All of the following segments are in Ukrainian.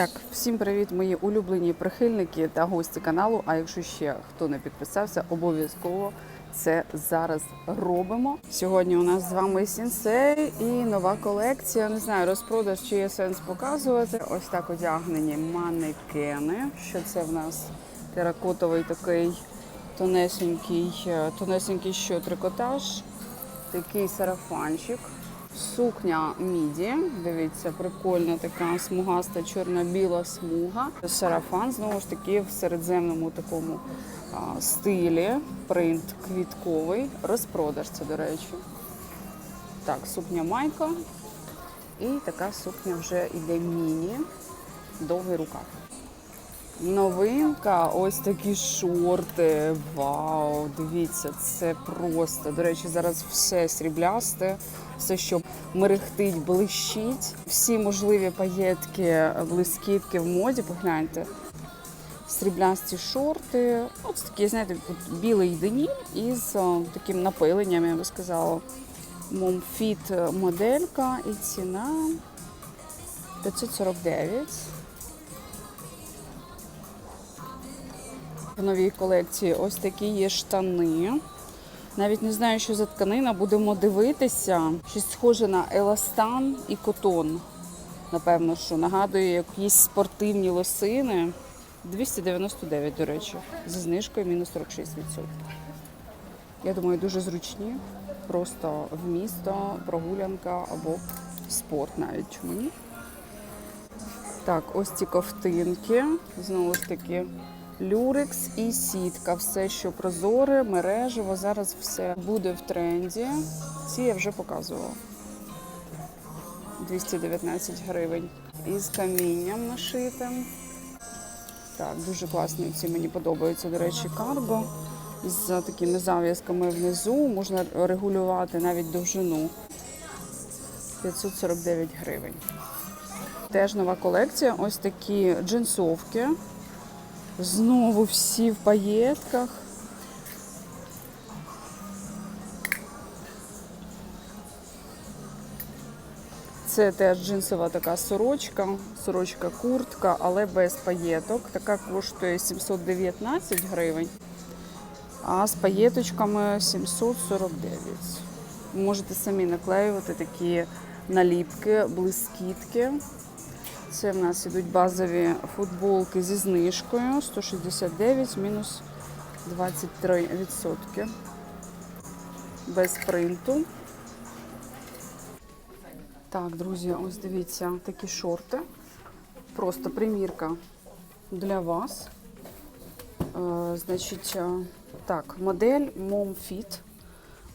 Так, всім привіт, мої улюблені прихильники та гості каналу. А якщо ще хто не підписався, обов'язково це зараз робимо. Сьогодні у нас з вами сінсей і нова колекція. Не знаю, розпродаж чи є сенс показувати. Ось так одягнені манекени. Що це в нас? Теракотовий такий тонесенький, е, тонесенький що трикотаж, такий сарафанчик. Сукня міді, дивіться, прикольна така смугаста чорно-біла смуга. Сарафан знову ж таки в середземному такому а, стилі. Принт квітковий. Розпродаж це, до речі. Так, сукня майка. І така сукня вже іде міні. Довгий рукав. Новинка, ось такі шорти. Вау! Дивіться, це просто. До речі, зараз все сріблясте, все, що мерехтить, блищить. Всі можливі паєтки, блискітки в моді. Погляньте. Сріблясті шорти. Ось такі, знаєте, білий денім із таким напиленням, я би сказала. Момфіт моделька і ціна 549. В новій колекції ось такі є штани. Навіть не знаю, що за тканина, будемо дивитися. Щось схоже на еластан і котон. Напевно, що нагадує якісь спортивні лосини. 299, до речі, зі знижкою мінус 46%. Я думаю, дуже зручні. Просто в місто, прогулянка або спорт навіть чому ні. Так, ось ці ковтинки. Знову ж таки, люрекс і сітка. Все, що прозоре, мережево. Зараз все буде в тренді. Ці я вже показувала. 219 гривень. Із камінням нашитим. Так, дуже класні ці мені подобаються, до речі, карго. З такими зав'язками внизу можна регулювати навіть довжину. 549 гривень. Теж нова колекція. Ось такі джинсовки. Знову всі в паєтках. Це теж джинсова така сорочка, сорочка куртка, але без паєток. Така коштує 719 гривень, а з паєточками 749. Можете самі наклеювати такі наліпки, блискітки. Це в нас ідуть базові футболки зі знижкою 169 мінус 23%. Без принту. Так, друзі, ось дивіться, такі шорти. Просто примірка для вас. Е, значить, е, так, модель MomFit.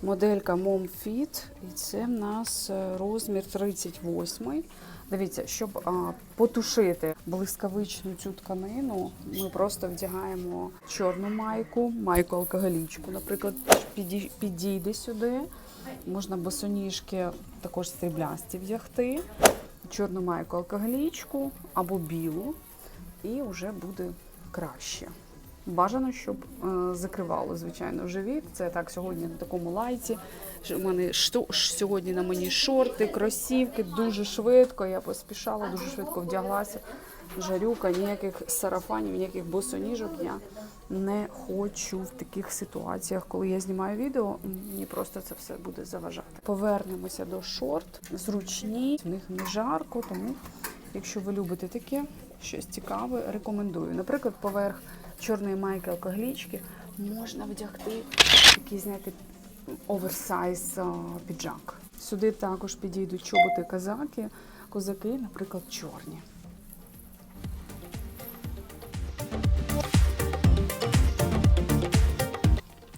Моделька MomFit. І це в нас е, розмір 38. Дивіться, щоб а, потушити блискавичну цю тканину, ми просто вдягаємо чорну майку, майку алкоголічку, наприклад, підій- підійде сюди. Можна босоніжки також стріблясті вдягти, чорну майку алкоголічку або білу, і вже буде краще. Бажано, щоб е, закривало, звичайно, живіт. Це так сьогодні на такому лайті. У мене ш- сьогодні на мені шорти, кросівки, дуже швидко. Я поспішала, дуже швидко вдяглася. Жарюка, ніяких сарафанів, ніяких босоніжок я не хочу в таких ситуаціях, коли я знімаю відео. Мені просто це все буде заважати. Повернемося до шорт. Зручні, в них не жарко, тому якщо ви любите таке щось цікаве, рекомендую. Наприклад, поверх чорної майки алкоголічки можна вдягти такий, знаєте, оверсайз піджак. Сюди також підійдуть чоботи казаки, козаки, наприклад, чорні.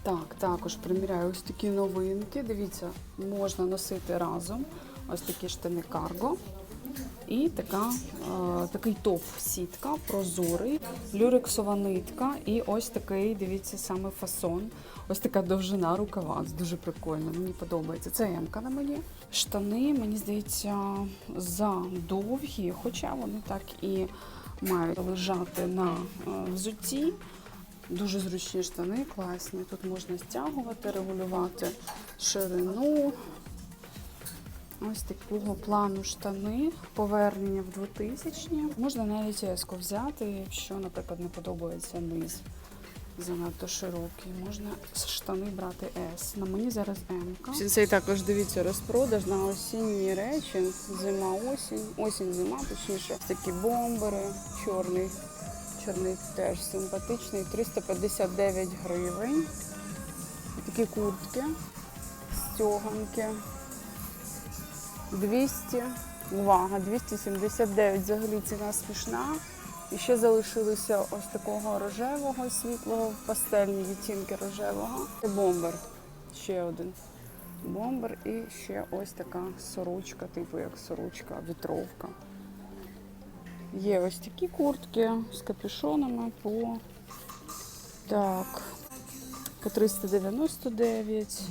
Так, також приміряю ось такі новинки. Дивіться, можна носити разом. Ось такі штани карго. І така, е, такий топ сітка, прозорий, люрексова нитка. І ось такий, дивіться, саме фасон. Ось така довжина рукава. Дуже прикольно. Мені подобається. Це М-ка на мені. Штани, мені здається, задовгі, хоча вони так і мають лежати на е, взутті. Дуже зручні штани, класні. Тут можна стягувати, регулювати ширину. Ось такого плану штани, повернення в 2000-ні. Можна навіть еску взяти, якщо, наприклад, не подобається низ занадто широкий. Можна штани брати S. На мені зараз М. Цей також дивіться розпродаж на осінні речі. Зима, осінь, осінь, зима, точніше. Такі бомбери, чорний. Чорний теж симпатичний, 359 гривень. Такі куртки, стьоганки. 200, увага, 279 взагалі ціна смішна. І ще залишилося ось такого рожевого світлого, пастельні відтінки рожевого. Це бомбер. Ще один бомбер і ще ось така сорочка, типу як сорочка, вітровка. Є ось такі куртки з капюшонами по так, по 399.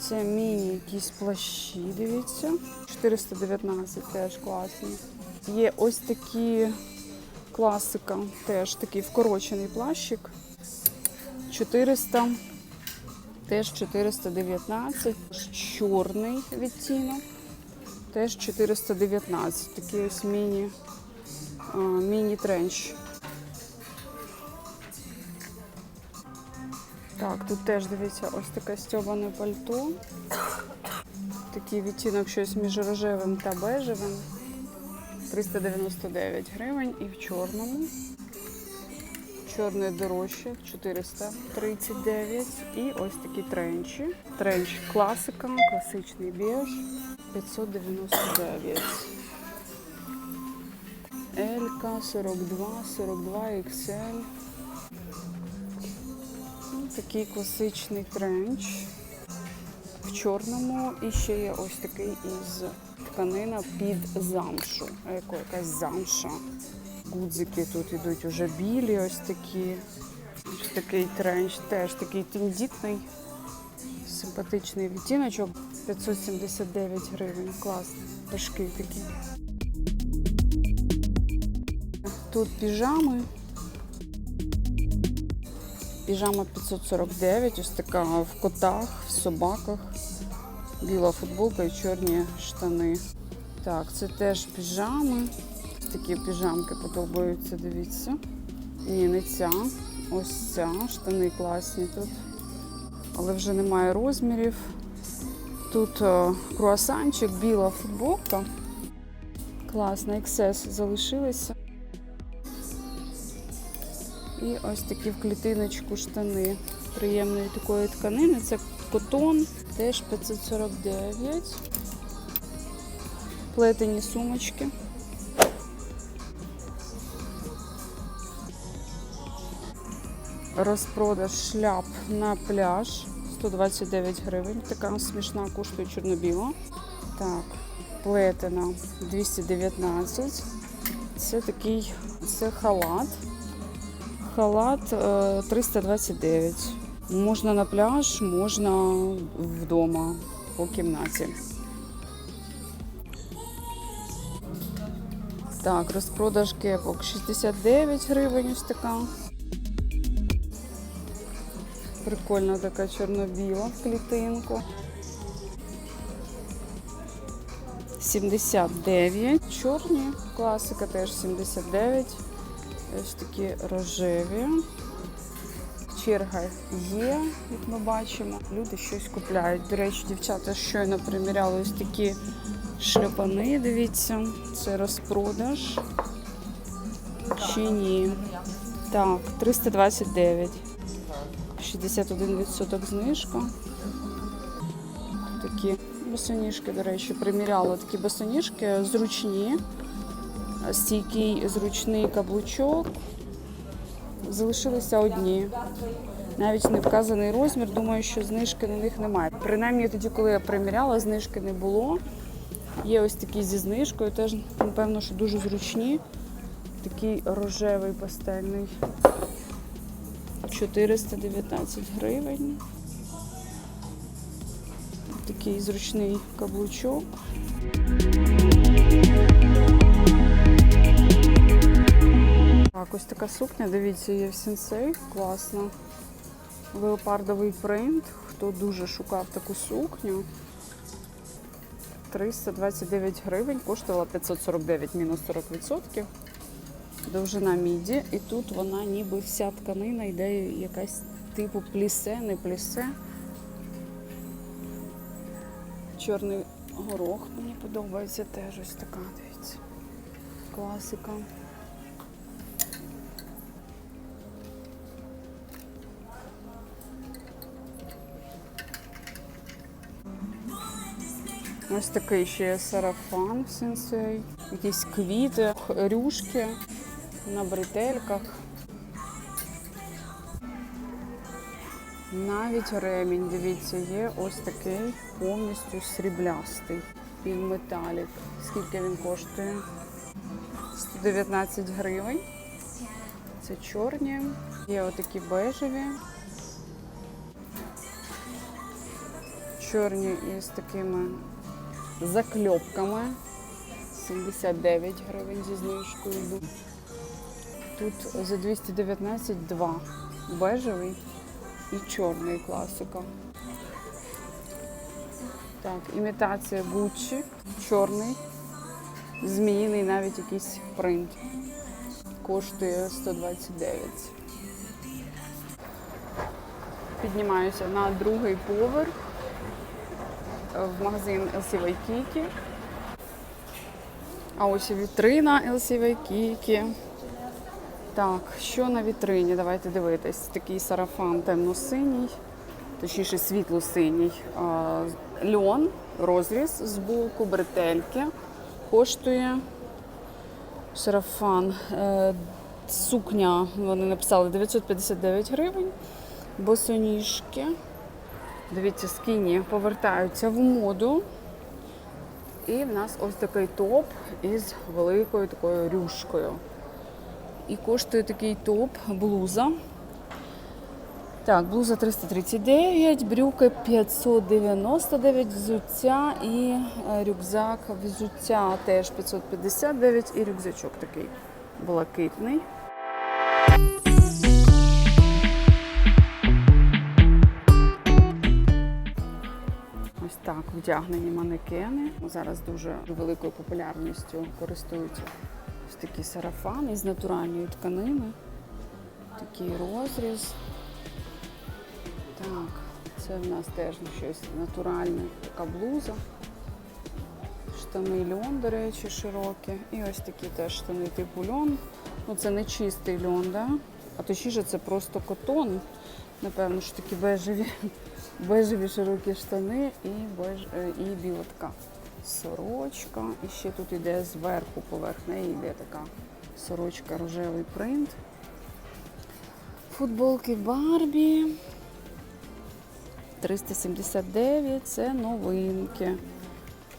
Це міні якісь плащі, дивіться. 419 теж класні. Є ось такі класика, теж такий вкорочений плащик. 400, теж 419. Чорний відтінок. Теж 419. Такий ось міні, а, міні-тренч. Так, тут теж дивіться, ось таке стьобане пальто. Такий відтінок щось між рожевим та бежевим. 399 гривень і в чорному. Чорне дорожче 439. І ось такі тренчі. Тренч класика, класичний біж 599. Елька 42, 42 XL. Такий класичний тренч в чорному. І ще є ось такий із тканина під замшу. А яко якась замша. Гудзики тут ідуть уже білі, ось такі. Ось такий тренч, теж такий тендітний, симпатичний відтіночок. 579 гривень. Класний. Важкий такий. Тут піжами. Піжама 549, ось така в котах, в собаках. Біла футболка і чорні штани. Так, це теж піжами. Такі піжамки подобаються, дивіться. Ні, не ця. Ось ця. Штани класні тут. Але вже немає розмірів. Тут е, круасанчик, біла футболка. Класно, XS залишилися. І ось такі в клітиночку штани приємної такої тканини. Це котон, теж 549. Плетені сумочки. Розпродаж шляп на пляж 129 гривень. Така смішна коштує чорно-біла. Так, плетена 219. Це такий це халат. Е, 329. Можна на пляж, можна вдома по кімнаті. Так, розпродаж кепок 69 гривень ось така. Прикольна така чорно-біла в клітинку. 79. Чорні, класика теж 79. Ось такі рожеві. Черга є, як ми бачимо. Люди щось купляють. До речі, дівчата щойно приміряли ось такі шльопани. Дивіться, це розпродаж. Чи ні? Так, 329. 61% знижка. Такі босоніжки, до речі, приміряла такі босоніжки зручні стійкий зручний каблучок. Залишилися одні. Навіть не вказаний розмір, думаю, що знижки на них немає. Принаймні тоді, коли я приміряла, знижки не було. Є ось такі зі знижкою, теж, напевно, що дуже зручні. Такий рожевий пастельний. 419 гривень. Такий зручний каблучок. Так, ось така сукня, дивіться, є в сенсей, класно. Леопардовий принт. Хто дуже шукав таку сукню. 329 гривень, коштувала 549 мінус 40%. Довжина міді, і тут вона ніби вся тканина йде якась типу плісе, не плісе. Чорний горох мені подобається теж ось така, дивіться. Класика. Ось такий ще є сарафан сенсей. Якісь квіти, рюшки на бретельках. Навіть ремінь, дивіться, є ось такий повністю сріблястий. Він металік. Скільки він коштує? 119 гривень. Це чорні. Є отакі бежеві. Чорні із такими закльопками. 79 гривень зі знижкою йдуть. Тут за 219 два. Бежевий і чорний класика. Так, імітація Gucci, чорний, зміїний навіть якийсь принт. Коштує 129. Піднімаюся на другий поверх в магазин LC Waikiki. А ось і вітрина LC Waikiki. Так, що на вітрині? Давайте дивитись. Такий сарафан темно-синій, точніше світло-синій. Льон, розріз з боку, бретельки. Коштує сарафан. Е, Сукня, вони написали 959 гривень. Босоніжки. Дивіться, скіні повертаються в моду. І в нас ось такий топ із великою такою рюшкою. І коштує такий топ блуза. Так, блуза 339, брюки 599, взуття і е, рюкзак. Взуття теж 559 і рюкзачок такий блакитний. Так вдягнені манекени. Зараз дуже великою популярністю користуються ось такі сарафани з натуральної тканини. Такий розріз. Так, це в нас теж щось натуральне, така блуза. Штани льон, до речі, широкі. І ось такі теж штани типу льон. Ну це не чистий льон, да? а точніше це просто котон. Напевно, що такі бежеві, бежеві широкі штани і, беж, е, і біла така сорочка. І ще тут іде зверху, поверх неї йде така сорочка, рожевий принт. Футболки Барбі. 379 це новинки.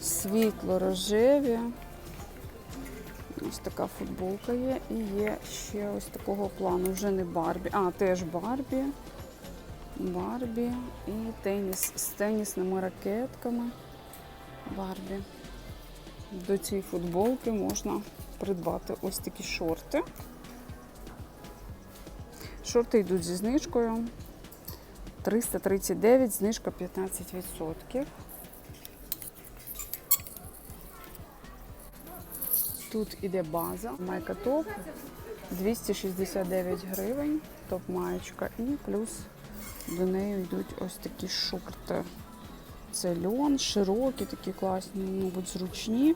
Світло рожеві. Ось така футболка є. І є ще ось такого плану. Вже не Барбі. А, теж Барбі. Барбі і теніс з тенісними ракетками. Барбі. До цієї футболки можна придбати ось такі шорти. Шорти йдуть зі знижкою. 339, знижка 15%. Тут іде база, майка топ 269 гривень, топ маєчка і плюс до неї йдуть ось такі шорти. Це льон, широкі, такі класні, мабуть, зручні.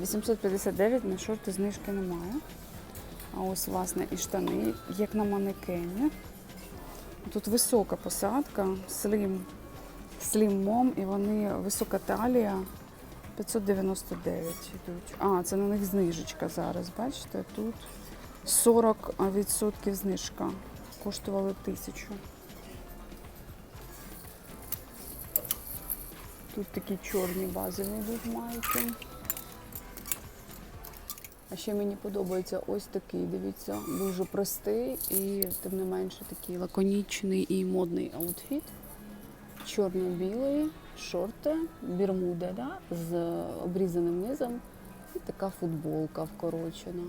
859 на шорти знижки немає. А ось, власне, і штани, як на манекені. Тут висока посадка, слім, слім мом, і вони висока талія. 599 йдуть. А, це на них знижечка зараз. Бачите? Тут 40% знижка. Коштували тисячу. Тут такі чорні базові йдуть майки. А ще мені подобається ось такий, дивіться, дуже простий і тим не менше такий лаконічний і модний аутфіт. Чорно-білий, шорти, бірмуда да, з обрізаним низом і така футболка вкорочена.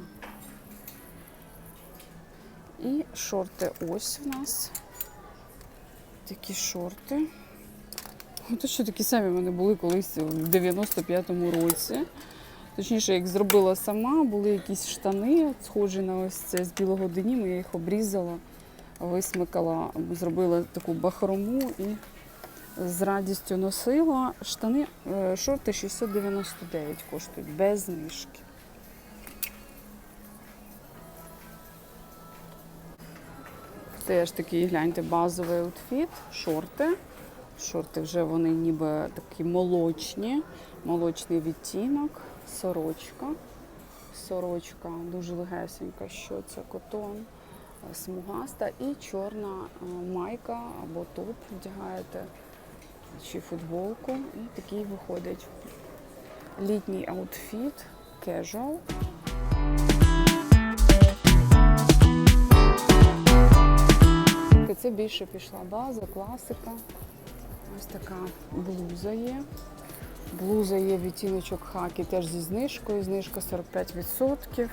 І шорти ось у нас. Такі шорти. Точно такі самі вони були колись в 95-му році. Точніше, як зробила сама, були якісь штани, схожі на ось це з білого деніму, я їх обрізала, висмикала, зробила таку бахрому і з радістю носила. Штани, е, шорти 699 коштують, без знижки. Теж такий, гляньте, базовий аутфіт, шорти. Шорти вже вони ніби такі молочні, молочний відтінок, сорочка. Сорочка дуже легесенька, що це котон, е, смугаста і чорна е, майка або топ вдягаєте, чи футболку. І такий виходить літній аутфіт, casual. Це більше пішла база, класика. Ось така блуза є. Блуза є відтіночок хакі теж зі знижкою. Знижка 45%.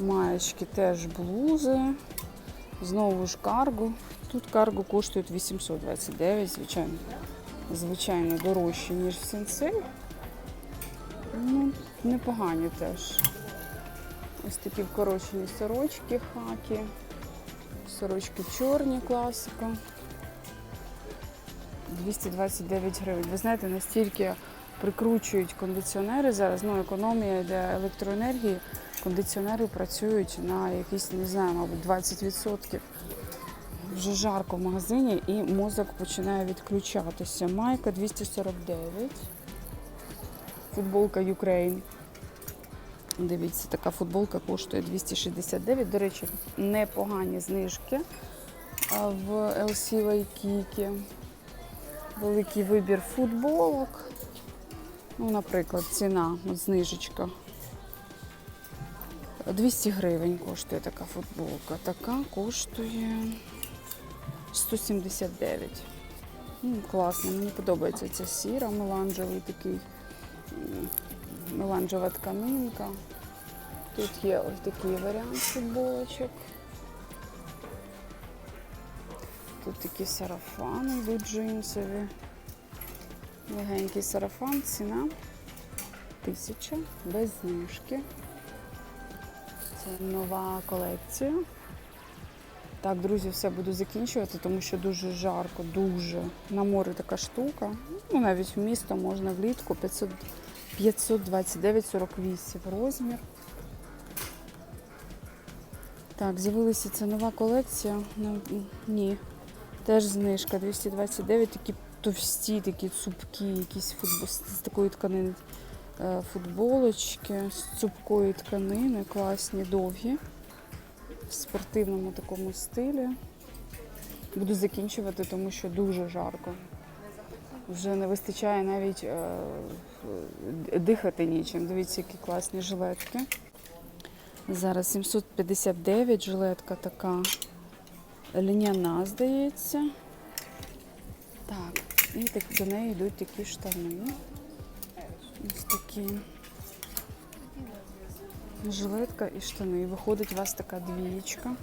Маєчки теж блузи. Знову ж карго. Тут карго коштують 829, звичайно. Звичайно, дорожче, ніж в сенсей. Ну, непогані теж. Ось такі вкорочені сорочки хакі. Сорочки чорні, класика. 229 гривень. Ви знаєте, настільки прикручують кондиціонери зараз, ну економія йде електроенергії, кондиціонери працюють на якісь, не знаю, мабуть, 20%. Вже жарко в магазині і мозок починає відключатися. Майка 249. Футболка Ukraine. Дивіться, така футболка коштує 269. До речі, непогані знижки в LC Waikiki. Великий вибір футболок. Ну, наприклад, ціна, от знижечка. 200 гривень коштує така футболка. Така коштує 179. Ну, класно, мені подобається ця сіра, меланжевий такий, меланжева тканинка. Тут є ось такий варіант футболочок. Тут такі сарафани йдуть джинсові. Легенький сарафан, ціна 1000 без знижки. Це нова колекція. Так, друзі, все буду закінчувати, тому що дуже жарко, дуже. На морі така штука. Ну, навіть в місто можна влітку 500, 529,48 розмір. Так, з'явилася ця нова колекція. Ну, ні. Теж знижка 229, такі товсті, такі цупкі, якісь футбол, з такої тканини е, футболочки, з цупкої тканини, класні, довгі, в спортивному такому стилі. Буду закінчувати, тому що дуже жарко. Вже не вистачає навіть е, дихати нічим. Дивіться, які класні жилетки. Зараз 759 жилетка така льняна, здається. Так, і так, до неї йдуть такі штани. Ось такі. Жилетка і штани. Виходить у вас така двієчка.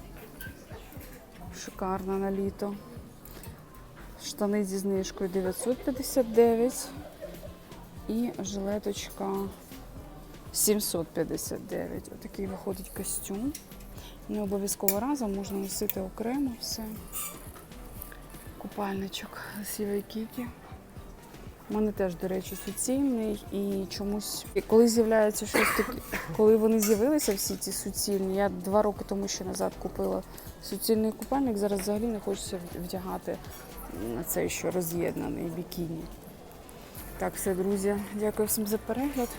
Шикарна на літо. Штани зі знижкою 959 і жилеточка 759. Отакий виходить костюм. Не обов'язково разом, можна носити окремо все. Купальничок сівий кікі. У мене теж, до речі, суцільний і чомусь, коли з'являється щось таке, коли вони з'явилися, всі ці суцільні, я два роки тому ще назад купила суцільний купальник, зараз взагалі не хочеться вдягати на цей що роз'єднаний бікіні. Так, все, друзі, дякую всім за перегляд.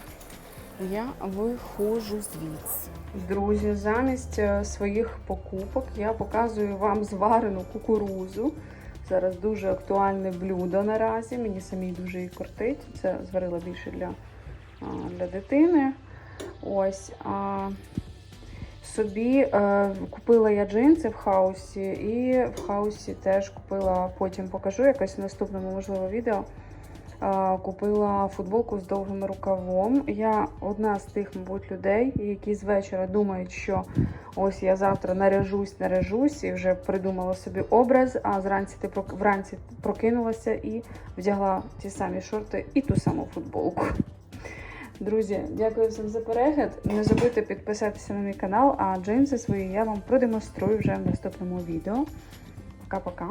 Я виходжу звідси. Друзі, замість е, своїх покупок я показую вам зварену кукурузу. Зараз дуже актуальне блюдо наразі. Мені самій дуже і кортить. Це зварила більше для, для дитини. Ось. А, собі е, купила я джинси в хаусі, і в хаусі теж купила, потім покажу якось в наступному можливо відео. Купила футболку з довгим рукавом. Я одна з тих, мабуть, людей, які з вечора думають, що ось я завтра наряжусь, наряжусь і вже придумала собі образ, а зранці ти вранці прокинулася і вдягла ті самі шорти і ту саму футболку. Друзі, дякую всім за перегляд. Не забудьте підписатися на мій канал, а джинси свої я вам продемонструю вже в наступному відео. Пока-пока.